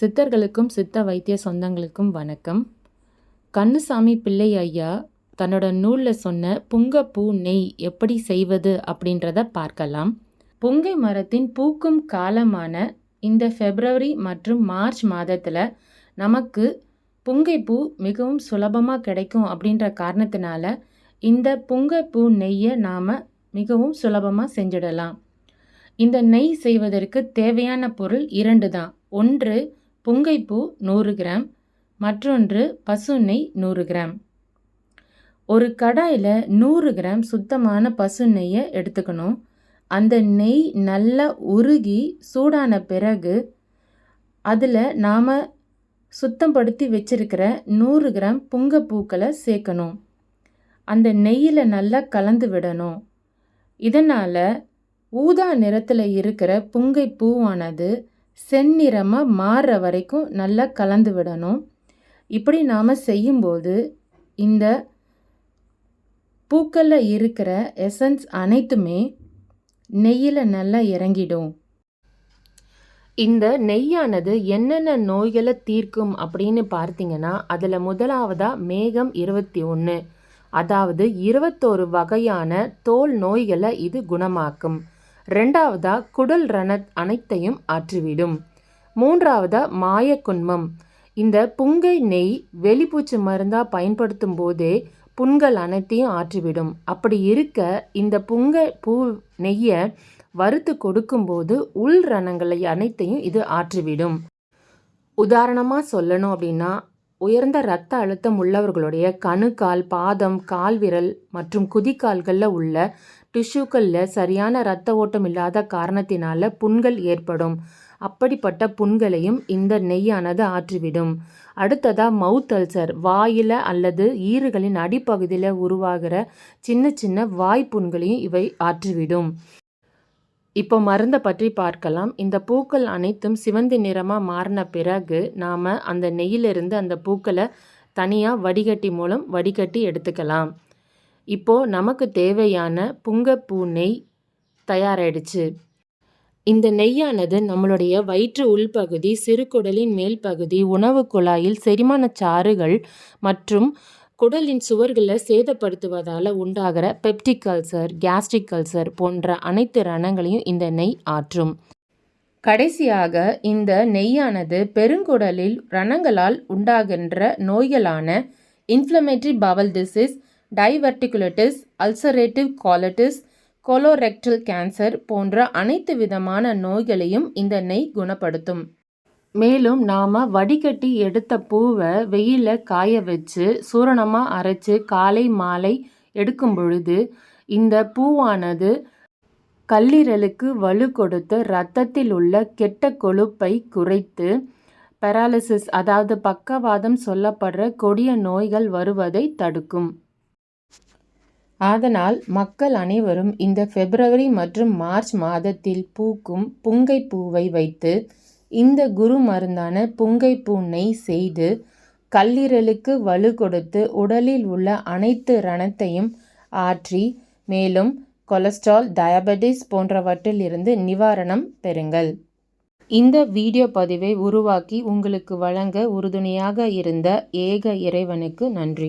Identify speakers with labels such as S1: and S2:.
S1: சித்தர்களுக்கும் சித்த வைத்திய சொந்தங்களுக்கும் வணக்கம். கண்ணுசாமி பிள்ளை ஐயா தன்னோட நூலில் சொன்ன புங்கப்பூ நெய் எப்படி செய்வது? அப்படின்றத பார்க்கலாம். புங்கை மரத்தின் பூக்கும் காலமான இந்த ஃபெப்ரவரி மற்றும் மார்ச் மாதத்தில் நமக்கு புங்கைப்பூ மிகவும் சுலபமாக கிடைக்கும் அப்படின்ற காரணத்தினால இந்த புங்கைப்பூ நெய்யை நாம் மிகவும் சுலபமாக செஞ்சிடலாம். இந்த நெய் செய்வதற்கு தேவையான பொருள் இரண்டு தான். ஒன்று புங்கைப்பூ நூறு கிராம் மற்றொன்று பசு நெய் நூறு கிராம். ஒரு கடாயில் நூறு கிராம் சுத்தமான பசு நெய்யை எடுத்துக்கணும். அந்த நெய் நல்லா உருகி சூடான பிறகு அதில் நாம் சுத்தப்படுத்தி வச்சிருக்கிற நூறு கிராம் புங்கப்பூக்களை சேர்க்கணும். அந்த நெய்யில் நல்லா கலந்து விடணும். இதனால் ஊதா நிறத்தில் இருக்கிற புங்கை பூவானது செந்நிறமாக மாறுற வரைக்கும் நல்லா கலந்து விடணும். இப்படி நாம் செய்யும்போது இந்த பூக்களில் இருக்கிற எசன்ஸ் அனைத்துமே நெய்யில் நல்லா இறங்கிடும். இந்த நெய்யானது என்னென்ன நோய்களை தீர்க்கும் அப்படின்னு பார்த்தீங்கன்னா அதில் முதலாவதாக மேகம் இருபத்தி ஒன்று அதாவது இருபத்தோரு வகையான தோல் நோய்களை இது குணமாக்கும். ரெண்டாவதா குடல் ரண அனைத்தையும் ஆற்றிவிடும். மூன்றாவதா மாயக்குன்மம் இந்த புங்கை நெய் வெளிப்பூச்சி மருந்தாக பயன்படுத்தும் போதே புண்கள் அனைத்தையும் ஆற்றிவிடும். அப்படி இருக்க இந்த புங்கை பூ நெய்யை வறுத்து கொடுக்கும்போது உள் ரணங்களை அனைத்தையும் இது ஆற்றிவிடும். உதாரணமாக சொல்லணும் அப்படின்னா உயர்ந்த இரத்த அழுத்தம் உள்ளவர்களுடைய கணுக்கால் பாதம் கால்விரல் மற்றும் குதிக்கால்களில் உள்ள டிஷ்யூக்களில் சரியான இரத்த ஓட்டம் இல்லாத காரணத்தினால புண்கள் ஏற்படும். அப்படிப்பட்ட புண்களையும் இந்த நெய்யானது ஆற்றிவிடும். அடுத்ததாக மவுத் அல்சர் வாயில் அல்லது ஈறுகளின் அடிப்பகுதியில் உருவாகிற சின்ன சின்ன வாய்ப்புண்களையும் இவை ஆற்றிவிடும். இப்போ மருந்தை பற்றி பார்க்கலாம். இந்த பூக்கள் அனைத்தும் சிவந்தி நிறமாக மாறின பிறகு நாம் அந்த நெய்யிலிருந்து அந்த பூக்களை தனியாக வடிகட்டி மூலம் வடிகட்டி எடுத்துக்கலாம். இப்போது நமக்கு தேவையான புங்கப்பூ நெய் தயாராகிடுச்சு இந்த நெய்யானது நம்மளுடைய வயிற்று உள்பகுதி சிறுகுடலின் மேல் பகுதி உணவு குழாயில் செரிமான சாறுகள் மற்றும் குடலின் சுவர்களை சேதப்படுத்துவதால் உண்டாகிற பெப்டிக் அல்சர் கேஸ்ட்ரிக் அல்சர் போன்ற அனைத்து ரணங்களையும் இந்த நெய் ஆற்றும். கடைசியாக இந்த நெய்யானது பெருங்குடலில் ரணங்களால் உண்டாகின்ற நோய்களான inflammatory bowel disease diverticulitis ulcerative colitis colorectal cancer போன்ற அனைத்து விதமான நோய்களையும் இந்த நெய் குணப்படுத்தும். மேலும் நாம் வடிகட்டி எடுத்த பூவை வெயிலில் காய வச்சு சூரணமாக அரைச்சி காலை மாலை எடுக்கும் பொழுது இந்த பூவானது கல்லீரலுக்கு வலு கொடுத்து இரத்தத்தில் உள்ள கெட்ட கொழுப்பை குறைத்து பெராலிசிஸ் அதாவது பக்கவாதம் சொல்லப்படுற கொடிய நோய்கள் வருவதை தடுக்கும். அதனால் மக்கள் அனைவரும் இந்த பிப்ரவரி மற்றும் மார்ச் மாதத்தில் பூக்கும் புங்கை பூவை வைத்து இந்த குரு மருந்தான புங்கைப்பூ நெய் செய்து கல்லீரலுக்கு வலு கொடுத்து உடலில் உள்ள அனைத்து ரணத்தையும் ஆற்றி மேலும் கொலஸ்ட்ரால் டயபெட்டிஸ் போன்றவற்றில் இருந்து நிவாரணம் பெறுங்கள். இந்த வீடியோ பதிவை உருவாக்கி உங்களுக்கு வழங்க உறுதுணையாக இருந்த ஏக இறைவனுக்கு நன்றி.